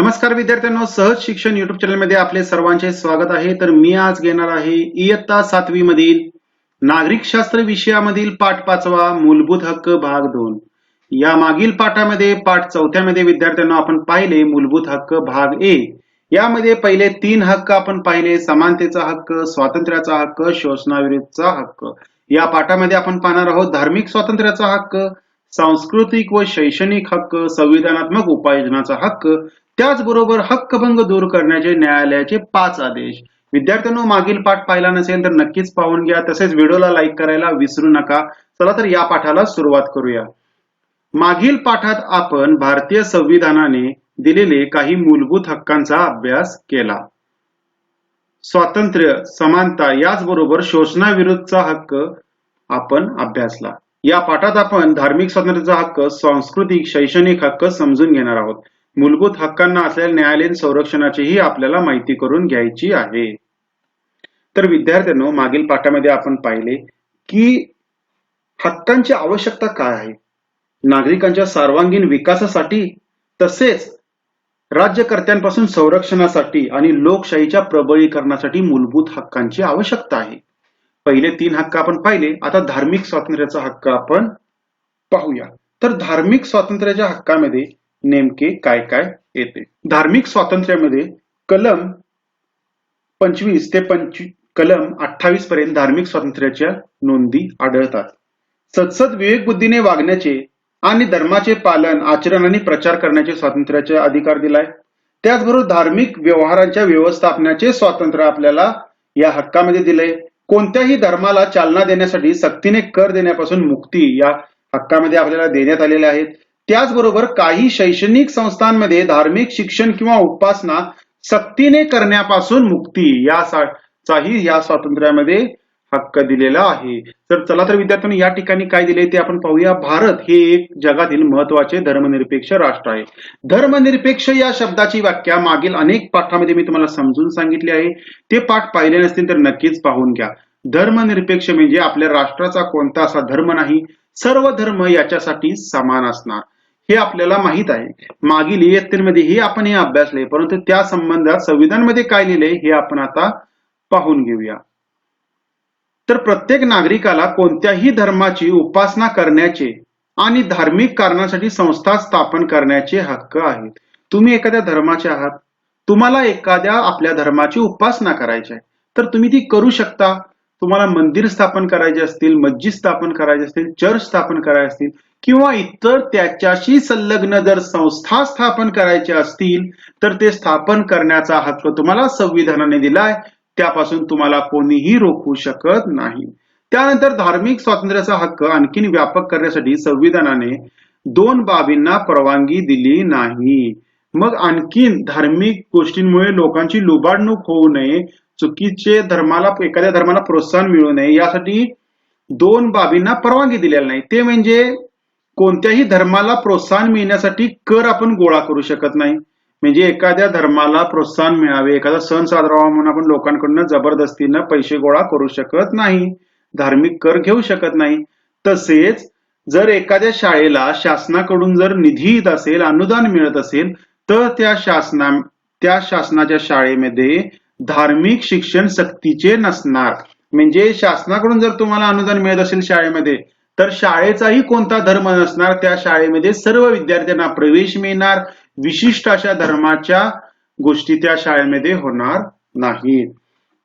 नमस्कार विद्यार्थ्यांनो सहज शिक्षण युट्यूब चॅनलमध्ये आपले सर्वांचे स्वागत आहे. तर मी आज घेणार आहे इयत्ता सातवी मधील नागरिक शास्त्र विषयामधील पाठ पाचवा मूलभूत हक्क भाग दोन. या मागील पाठामध्ये पाठ चौथ्यामध्ये विद्यार्थ्यांना आपण पाहिले मूलभूत हक्क भाग ए. यामध्ये पहिले तीन हक्क आपण पाहिले समानतेचा हक्क स्वातंत्र्याचा हक्क शोषणाविरुद्धचा हक्क. या पाठामध्ये आपण पाहणार आहोत धार्मिक स्वातंत्र्याचा हक्क सांस्कृतिक व शैक्षणिक हक्क संविधानात्मक उपाययोजनाचा हक्क त्याचबरोबर हक्कभंग दूर करण्याचे न्यायालयाचे पाच आदेश. विद्यार्थ्यांनो मागील पाठ पाहिला नसेल तर नक्कीच पाहून घ्या. तसेच व्हिडिओला लाईक करायला विसरू नका. चला तर या पाठाला सुरुवात करूया. मागील पाठात आपण भारतीय संविधानाने दिलेले काही मूलभूत हक्कांचा अभ्यास केला. स्वातंत्र्य समानता याचबरोबर शोषणाविरुद्धचा हक्क आपण अभ्यासला. या पाठात आपण धार्मिक स्वातंत्र्याचा हक्क सांस्कृतिक शैक्षणिक हक्क समजून घेणार आहोत. मूलभूत हक्कांना असलेल्या न्यायालयीन संरक्षणाचीही आपल्याला माहिती करून घ्यायची आहे. तर विद्यार्थ्यांनो मागील पाठामध्ये आपण पाहिले की हक्कांची आवश्यकता काय आहे? नागरिकांच्या सर्वांगीण विकासासाठी तसेच राज्यकर्त्यांपासून संरक्षणासाठी आणि लोकशाहीच्या प्रबळीकरणासाठी मूलभूत हक्कांची आवश्यकता आहे. पहिले तीन हक्क आपण पाहिले आता धार्मिक स्वातंत्र्याचा हक्क आपण पाहूया. तर धार्मिक स्वातंत्र्याच्या हक्कामध्ये नेमके काय काय येते. धार्मिक स्वातंत्र्यामध्ये कलम पंचवीस ते पंचवीस कलम अठ्ठावीस पर्यंत धार्मिक स्वातंत्र्याच्या नोंदी आढळतात. सत्सद विवेक बुद्धीने वागण्याचे आणि धर्माचे पालन आचरण आणि प्रचार करण्याचे स्वातंत्र्याचे अधिकार दिलाय. त्याचबरोबर धार्मिक व्यवहारांच्या व्यवस्थापनाचे स्वातंत्र्य आपल्याला या हक्कामध्ये दिलंय. कोणत्याही धर्माला चालना देण्यासाठी सक्तीने कर देण्यापासून मुक्ती या हक्कामध्ये आपल्याला देण्यात आलेल्या आहेत. त्याचबरोबर काही शैक्षणिक संस्थांमध्ये धार्मिक शिक्षण किंवा उपासना सक्तीने करण्यापासून मुक्ती याचाही या स्वातंत्र्यामध्ये हक्क दिलेला आहे. तर चला तर विद्यार्थ्यांनी या ठिकाणी काय दिले ते आपण पाहूया. भारत हे एक जगातील महत्त्वाचे धर्मनिरपेक्ष राष्ट्र आहे. धर्मनिरपेक्ष या शब्दाची व्याख्या मागील अनेक पाठामध्ये मी तुम्हाला समजून सांगितले आहे. ते पाठ पाहिले नसतील तर नक्कीच पाहून घ्या. धर्मनिरपेक्ष म्हणजे आपल्या राष्ट्राचा कोणता असा धर्म नाही सर्व धर्म याच्यासाठी समान असणार. हे आपल्याला माहीत आहे. मागील इयत्तेमध्ये हे आपण हे अभ्यासले परंतु त्या संबंधात संविधानमध्ये काय लिहिले हे आपण आता पाहून घेऊया. तर प्रत्येक नागरिकाला कोणत्याही धर्माची उपासना करण्याचे आणि धार्मिक कारणासाठी संस्था स्थापन करण्याचे हक्क आहेत. तुम्ही एखाद्या धर्माचे आहात. तुम्हाला एखाद्या आपल्या धर्माची उपासना करायची आहे. तर तुम्ही ती करू शकता. तुम्हाला मंदिर स्थापन करायचे असतील मस्जिद स्थापन करायचे असतील चर्च स्थापन करायचे असतील किंवा इतर त्याच्याशी संलग्न जर संस्था स्थापन करायच्या असतील तर ते स्थापन करण्याचा हक्क तुम्हाला संविधानाने दिलाय त्यापासून तुम्हाला कोणीही रोखू शकत नाही. त्यानंतर धार्मिक स्वातंत्र्याचा हक्क आणखीन व्यापक करण्यासाठी संविधानाने दोन बाबींना परवानगी दिली नाही. मग आणखीन धार्मिक गोष्टींमुळे लोकांची लुबाडणूक होऊ नये चुकीचे धर्माला एखाद्या धर्माला प्रोत्साहन मिळू नये यासाठी दोन बाबींना परवानगी दिलेली नाही. ते म्हणजे कोणत्याही धर्माला प्रोत्साहन मिळण्यासाठी कर आपण गोळा करू शकत नाही. म्हणजे एखाद्या धर्माला प्रोत्साहन मिळावे एखादा सण साजरा व्हावा म्हणून आपण लोकांकडून जबरदस्तीनं पैसे गोळा करू शकत नाही. धार्मिक कर घेऊ शकत नाही. तसेच जर एखाद्या शाळेला शासनाकडून जर निधी येत असेल अनुदान मिळत असेल तर त्या शासना त्या शासनाच्या शाळेमध्ये धार्मिक शिक्षण सक्तीचे नसणार. म्हणजे शासनाकडून जर तुम्हाला अनुदान मिळत असेल शाळेमध्ये तर शाळेचाही कोणता धर्म नसणार त्या शाळेमध्ये सर्व विद्यार्थ्यांना प्रवेश मिळणार. विशिष्ट अशा धर्माच्या गोष्टी त्या शाळेमध्ये होणार नाहीत.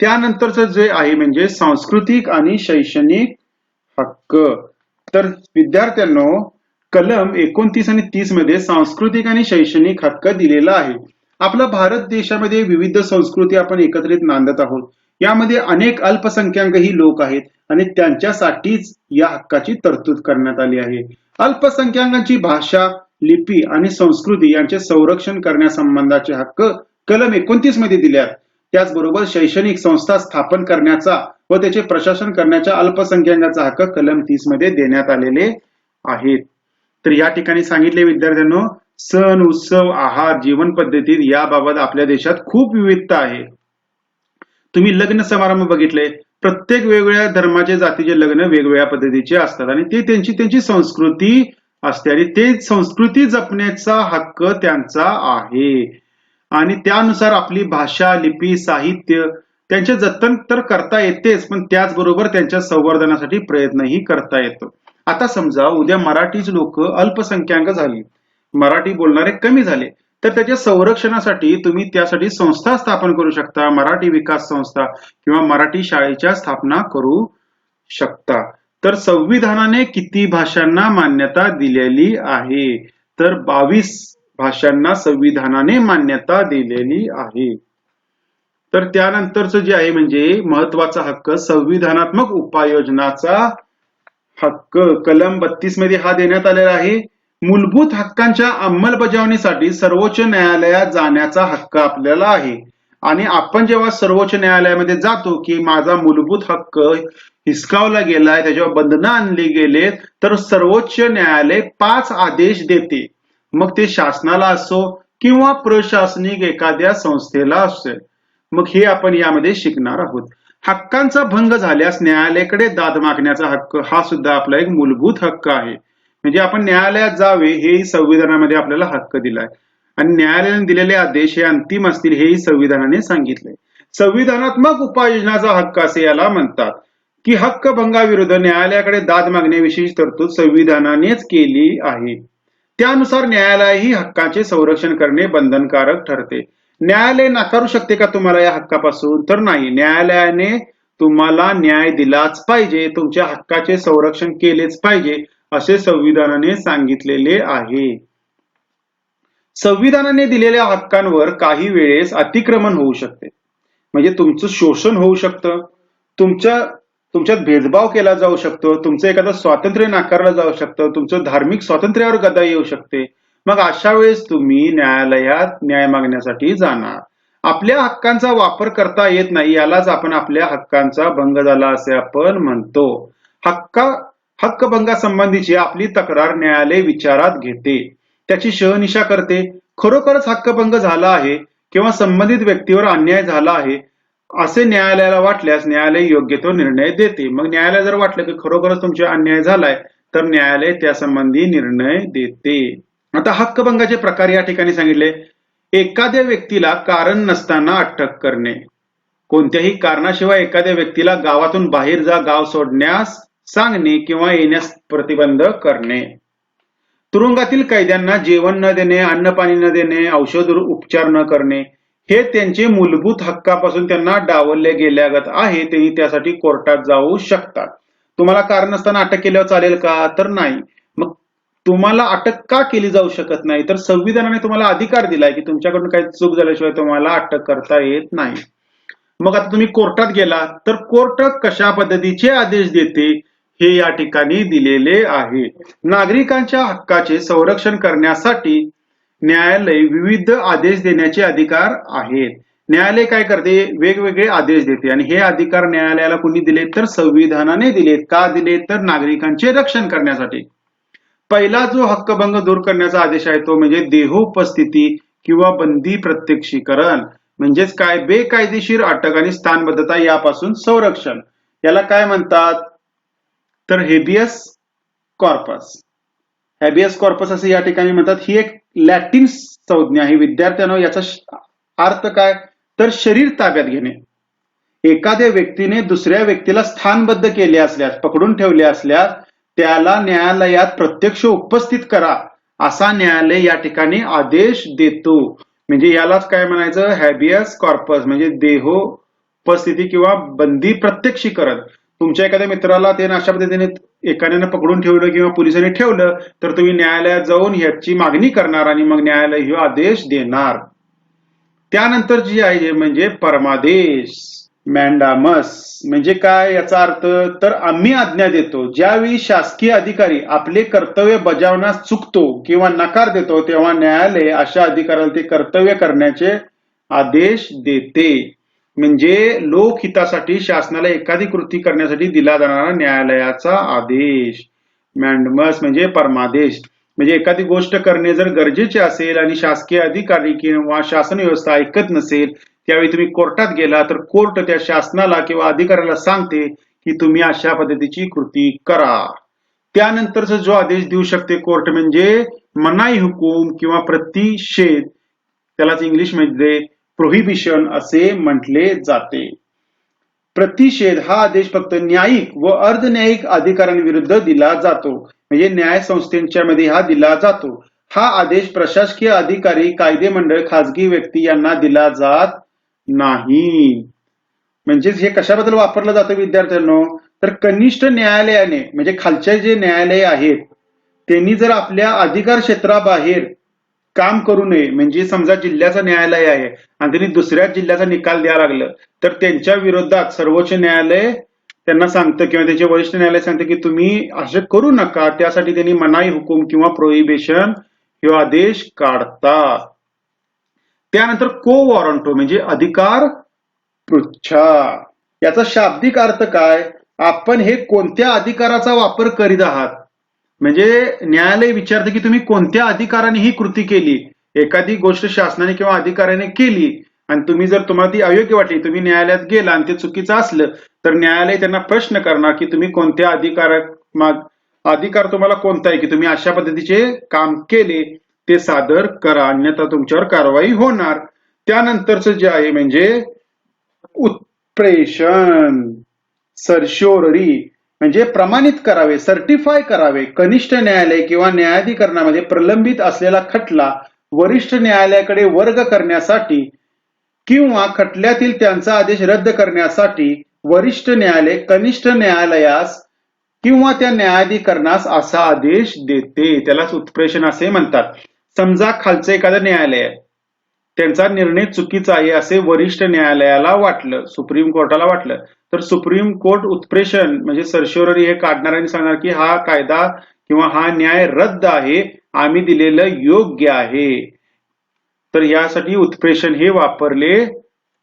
त्यानंतरच जे आहे म्हणजे सांस्कृतिक आणि शैक्षणिक हक्क. तर विद्यार्थ्यांनो कलम एकोणतीस आणि तीसमध्ये सांस्कृतिक आणि शैक्षणिक हक्क दिलेला आहे. आपला भारत देशामध्ये विविध संस्कृती आपण एकत्रित नांदत आहोत. यामध्ये अनेक अल्पसंख्याकही लोक आहेत आणि त्यांच्यासाठीच या हक्काची तरतूद करण्यात आली आहे. अल्पसंख्याकांची भाषा लिपी आणि संस्कृती यांचे संरक्षण करण्यासंबंधाचे हक्क कलम एकोणतीसमध्ये दिल्यात त्याचबरोबर शैक्षणिक संस्था स्थापन करण्याचा व त्याचे प्रशासन करण्याच्या अल्पसंख्याकांचा हक्क कलम तीसमध्ये देण्यात आलेले आहेत. तर या ठिकाणी सांगितले विद्यार्थ्यांनो सण उत्सव आहार जीवन पद्धतीत याबाबत आपल्या देशात खूप विविधता आहे. तुम्ही लग्न समारंभ बघितले प्रत्येक वेगवेगळ्या धर्माचे जातीचे लग्न वेगवेगळ्या पद्धतीचे असतात आणि ते त्यांची त्यांची संस्कृती असते आणि ते संस्कृती जपण्याचा हक्क त्यांचा आहे. आणि त्यानुसार आपली भाषा लिपी साहित्य त्यांचे जतन तर करता येतेच पण त्याचबरोबर त्यांच्या संवर्धनासाठी प्रयत्नही करता येतो. आता समजा उद्या मराठीच लोक अल्पसंख्याक झाली. मराठी बोलणारे कमी झाले. तर त्याच्या संरक्षणासाठी तुम्ही त्यासाठी संस्था स्थापन करू शकता मराठी विकास संस्था किंवा मराठी शाळेच्या स्थापना करू शकता. तर संविधानाने किती भाषांना मान्यता दिलेली आहे? तर बावीस भाषांना संविधानाने मान्यता दिलेली आहे. तर त्यानंतरच जे आहे म्हणजे महत्त्वाचा हक्क संविधानात्मक उपाययोजनाचा हक्क. कलम बत्तीसमध्ये हा देण्यात आलेला आहे. मूलभूत हक्कांच्या अंमलबजावणीसाठी सर्वोच्च न्यायालयात जाण्याचा हक्क आपल्याला आहे. आणि आपण जेव्हा सर्वोच्च न्यायालयामध्ये जातो की माझा मूलभूत हक्क हिसकावला गेलाय त्याच्यावर बंधनं आणली गेलेत तर सर्वोच्च न्यायालय पाच आदेश देते. मग ते शासनाला असो किंवा प्रशासनिक एखाद्या संस्थेला असेल मग हे आपण यामध्ये शिकणार आहोत. हक्कांचा भंग झाल्यास न्यायालयाकडे दाद मागण्याचा हक्क हा सुद्धा आपला एक मूलभूत हक्क आहे. म्हणजे आपण न्यायालयात जावे हेही संविधानामध्ये आपल्याला हक्क दिलाय. आणि न्यायालयाने दिलेले आदेश हे अंतिम असतील हेही संविधानाने सांगितले. संविधानात्मक उपाययोजनाचा हक्क असे याला म्हणतात. की हक्क भंगाविरुद्ध न्यायालयाकडे दाद मागण्याविषयी तरतूद संविधानानेच केली आहे. त्यानुसार न्यायालयही हक्काचे संरक्षण करणे बंधनकारक ठरते. न्यायालय नाकारू शकते का तुम्हाला या हक्कापासून? तर नाही. न्यायालयाने तुम्हाला न्याय दिलाच पाहिजे. तुमच्या हक्काचे संरक्षण केलेच पाहिजे. असे संविधानाने सांगितलेले आहे. संविधानाने दिलेल्या हक्कांवर काही वेळेस अतिक्रमण होऊ शकते. म्हणजे तुमचं शोषण होऊ शकतं. तुमच्या तुमच्यात भेदभाव केला जाऊ शकतो. तुमचं एखादं स्वातंत्र्य नाकारलं जाऊ शकतं. तुमचं धार्मिक स्वातंत्र्यावर गदा येऊ शकते. मग अशा वेळेस तुम्ही न्यायालयात न्याय मागण्यासाठी जाणार. आपल्या हक्कांचा वापर करता येत नाही यालाच आपण आपल्या हक्कांचा भंग झाला असे आपण म्हणतो. हक्का हक्कभंगासंबंधीची आपली तक्रार न्यायालय विचारात घेते. त्याची शहनिशा करते. खरोखरच हक्कभंग झाला आहे किंवा संबंधित व्यक्तीवर अन्याय झाला आहे असे न्यायालयाला वाटल्यास न्यायालय योग्य तो निर्णय देते. मग न्यायालय जर वाटलं की खरोखरच तुमचा अन्याय झालाय तर न्यायालय त्यासंबंधी निर्णय देते. आता हक्कभंगाचे प्रकार या ठिकाणी सांगितले. एखाद्या व्यक्तीला कारण नसताना अटक करणे. कोणत्याही कारणाशिवाय एखाद्या व्यक्तीला गावातून बाहेर जा गाव सोडण्यास सांगणे किंवा येण्यास प्रतिबंध करणे. तुरुंगातील कैद्यांना जेवण न देणे अन्न पाणी न देणे औषध उपचार न करणे हे त्यांचे मूलभूत हक्कापासून त्यांना डावलले गेल्यागत आहे ते त्यासाठी कोर्टात जाऊ शकतात. तुम्हाला कारण असताना अटक केल्यावर चालेल का? तर नाही. मग तुम्हाला अटक का केली जाऊ शकत नाही? तर संविधानाने तुम्हाला अधिकार दिलाय की तुमच्याकडून काही चूक झाल्याशिवाय तुम्हाला अटक करता येत नाही. मग आता तुम्ही कोर्टात गेला तर कोर्ट कशा पद्धतीचे आदेश देते? हे या ठिकाणी दिलेले आहे. नागरिकांच्या हक्काचे संरक्षण करण्यासाठी न्यायालय विविध आदेश देण्याचे अधिकार आहेत न्यायालय काय करते? वेगवेगळे आदेश देते. आणि हे अधिकार न्यायालयाला कुणी दिले तर संविधानाने दिलेत. का दिले तर नागरिकांचे रक्षण करण्यासाठी. पहिला जो हक्कभंग दूर करण्याचा आदेश आहे तो म्हणजे देहोपस्थिती किंवा बंदी प्रत्यक्षीकरण. म्हणजेच काय? बेकायदेशीर अटक आणि स्थानबद्धता यापासून संरक्षण. याला काय म्हणतात? तर हेबियस कॉर्पस हॅबियस कॉर्पस असे या ठिकाणी म्हणतात ही एक लॅटिन संज्ञा आहे. विद्यार्थ्यांना याचा अर्थ काय? तर शरीर ताब्यात घेणे. एखाद्या व्यक्तीने दुसऱ्या व्यक्तीला स्थानबद्ध केले असल्यास पकडून ठेवले असल्यास त्याला न्यायालयात प्रत्यक्ष उपस्थित करा असा न्यायालय या ठिकाणी आदेश देतो. म्हणजे यालाच काय म्हणायचं? हॅबियस कॉर्पस म्हणजे देहोपस्थिती किंवा बंदी प्रत्यक्षीकरण. तुमच्या एखाद्या मित्राला ते अशा पद्धतीने एखाद्यानं पकडून ठेवलं किंवा पोलिसांनी ठेवलं तर तुम्ही न्यायालयात जाऊन ह्याची मागणी करणार आणि मग न्यायालय हे आदेश देणार. त्यानंतर जी आहे म्हणजे परमादेश मॅन्डामस. म्हणजे काय? याचा अर्थ तर आम्ही आज्ञा देतो ज्यावेळी शासकीय अधिकारी आपले कर्तव्य बजावण्यास चुकतो किंवा नकार देतो तेव्हा न्यायालय अशा अधिकाऱ्याला ते कर्तव्य करण्याचे आदेश देते. म्हणजे लोकहितासाठी शासनाला एखादी कृती करण्यासाठी दिला जाणारा न्यायालयाचा आदेश. मॅन्डमस म्हणजे परमादेश. म्हणजे एखादी गोष्ट करणे जर गरजेचे असेल आणि शासकीय अधिकारी किंवा शासन व्यवस्था ऐकत नसेल त्यावेळी तुम्ही कोर्टात गेला तर कोर्ट त्या शासनाला किंवा अधिकाऱ्याला सांगते की तुम्ही अशा पद्धतीची कृती करा. त्यानंतरचा जो आदेश देऊ शकते कोर्ट म्हणजे मनाई हुकूम किंवा प्रतिषेध. त्यालाच इंग्लिशमध्ये प्रोहिबिशन असे म्हटले जाते. प्रतिषेध हा आदेश फक्त न्यायिक व अर्धन्यायिक अधिकाऱ्यांविरुद्ध दिला जातो. म्हणजे न्याय संस्थेच्या मध्ये हा दिला जातो. हा आदेश प्रशासकीय अधिकारी कायदे मंडळ खाजगी व्यक्ती यांना दिला जात नाही. म्हणजेच हे कशाबद्दल वापरलं जातं विद्यार्थ्यांनो? तर कनिष्ठ न्यायालयाने म्हणजे खालचे जे न्यायालय आहेत त्यांनी जर आपल्या अधिकार क्षेत्राबाहेर काम करू नये. म्हणजे समजा जिल्ह्याचं न्यायालय आहे आणि त्यांनी दुसऱ्या जिल्ह्याचा निकाल द्यायला लागलं तर त्यांच्या विरोधात सर्वोच्च न्यायालय त्यांना सांगतं किंवा त्यांचे वरिष्ठ न्यायालय सांगतं की तुम्ही असं करू नका त्यासाठी त्यांनी मनाई हुकूम किंवा प्रोहिबिशन हे आदेश काढतात. त्यानंतर को वॉरंटो म्हणजे अधिकार पृच्छा. याचा शाब्दिक अर्थ काय? आपण हे कोणत्या अधिकाराचा वापर करीत आहात? म्हणजे न्यायालय विचारते की तुम्ही कोणत्या अधिकाराने ही कृती केली? एखादी गोष्ट शासनाने किंवा अधिकाऱ्याने केली आणि तुम्ही जर तुम्हाला ती अयोग्य वाटली तुम्ही न्यायालयात गेला आणि ते चुकीचं असलं तर न्यायालय त्यांना प्रश्न करणार की तुम्ही कोणत्या अधिकार माग अधिकार तुम्हाला कोणता आहे की तुम्ही अशा पद्धतीचे काम केले ते सादर करा अन्यथा तुमच्यावर कारवाई होणार. त्यानंतरच जे आहे म्हणजे उत्प्रेषण सरशोररी म्हणजे प्रमाणित करावे सर्टिफाय करावे कनिष्ठ न्यायालय किंवा न्यायाधिकरणामध्ये प्रलंबित असलेला खटला वरिष्ठ न्यायालयाकडे वर्ग करण्यासाठी किंवा खटल्यातील त्यांचा आदेश रद्द करण्यासाठी वरिष्ठ न्यायालय कनिष्ठ न्यायालयास किंवा त्या न्यायाधिकरणास असा आदेश देते. त्यालाच उत्प्रेषण असे म्हणतात. समजा खालचं एखादं न्यायालय आहे. त्यांचा निर्णय चुकीचा आहे असे वरिष्ठ न्यायालयाला वाटलं सुप्रीम कोर्टाला वाटलं. तर सुप्रीम कोर्ट उत्प्रेषण म्हणजे सरशोररी हे काढणाऱ्यांनी सांगणार की हा कायदा किंवा हा न्याय रद्द आहे आम्ही दिलेलं योग्य आहे. तर यासाठी उत्प्रेषण हे वापरले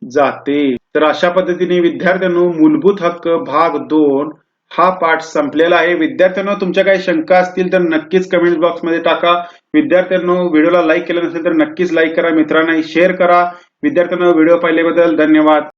जाते. तर अशा पद्धतीने विद्यार्थ्यांनो मूलभूत हक्क भाग दोन हा पाठ संपलेला आहे. विद्यार्थ्यांना तुमच्या काही शंका असतील तर नक्कीच कमेंट बॉक्समध्ये टाका. विद्यार्थ्यांनो व्हिडिओला लाईक केलं नसेल तर नक्कीच लाईक करा. मित्रांना शेअर करा. विद्यार्थ्यांना व्हिडिओ पाहिल्याबद्दल धन्यवाद.